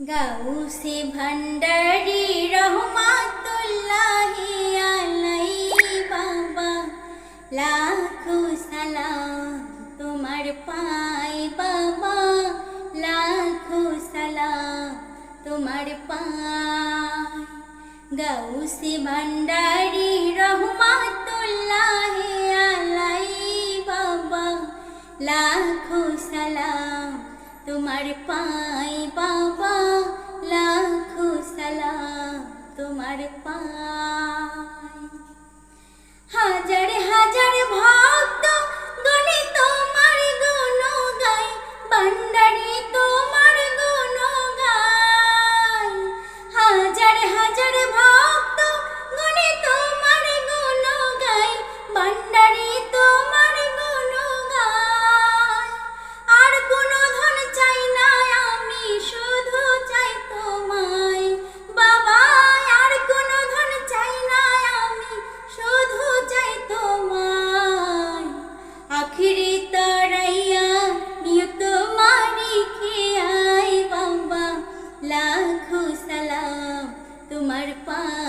গাউসে ভান্ডারি রহমাতুল্লাহি আলাই বাবা। লাখো সালাম তোমার পাই বাবা। লাখো সালাম তোমার পাই। গাউসে ভান্ডারি রহমাতুল্লাহি আলাই বাবা। লাখো সালাম তোমার পাই বাবা। তোমার তোমার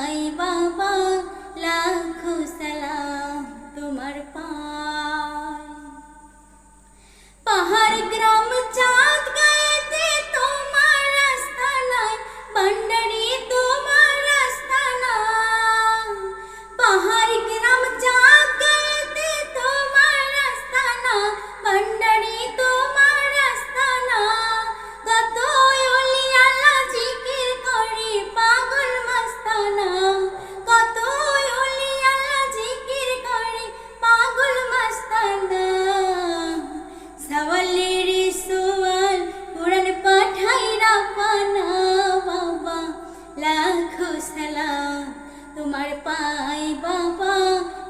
তোমার পাই বাবা,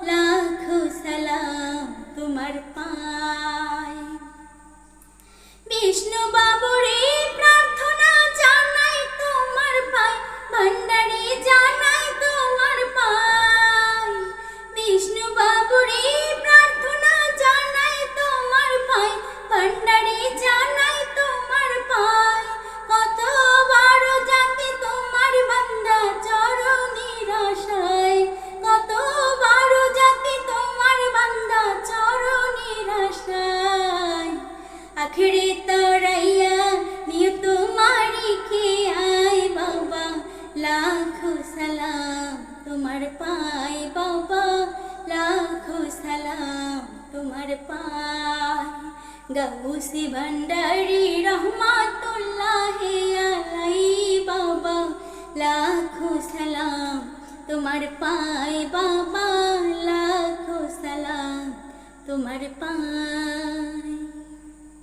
লাখো সালাম তোমার পাই বিষ্ণু বাবুরে প্রার্থনা জানাই তোমার পাই ভান্ডারি জানাই আখড়ে তরাইয়া নিয়ে তোমারি আয় বাবা। লাখো সালাম তোমার পাই বাবা। লাখো সালাম তোমার পাই। গাউসি ভান্ডারি রহমাতুল্লাহ আলাই বাবা। লাখো সালাম তোমার পাই বাবা। লাখো সালাম তোমার পাই।